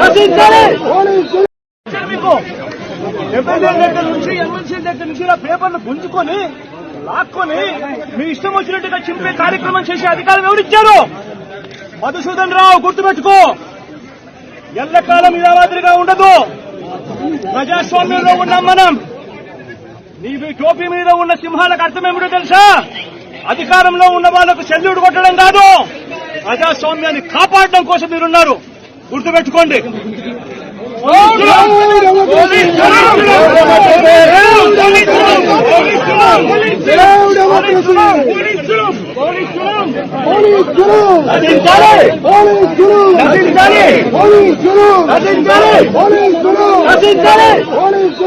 నశించాలి! దగ్గర నుంచి ఎమ్మెల్సీ దగ్గర నుంచి ఇలా పేపర్లు గుంజుకొని లాక్కొని మీ ఇష్టం వచ్చినట్టుగా చింపే కార్యక్రమం చేసే అధికారం ఎవరిచ్చారు మధుసూదన్ రావు గుర్తుపెట్టుకో ఎల్లకాలం ఇలా మాదిరిగా ఉండదు. ప్రజాస్వామ్యంలో ఉన్నాం మనం నీ మీ టోపీ మీద ఉన్న సింహాలకు అర్థం ఏమిటో తెలుసా? అధికారంలో ఉన్న వాళ్ళకు శల్యుడు కొట్టడం కాదు. ప్రజాస్వామ్యాన్ని కాపాడడం కోసం మీరున్నారు. గుర్తుపెట్టుకోండి. Police police police police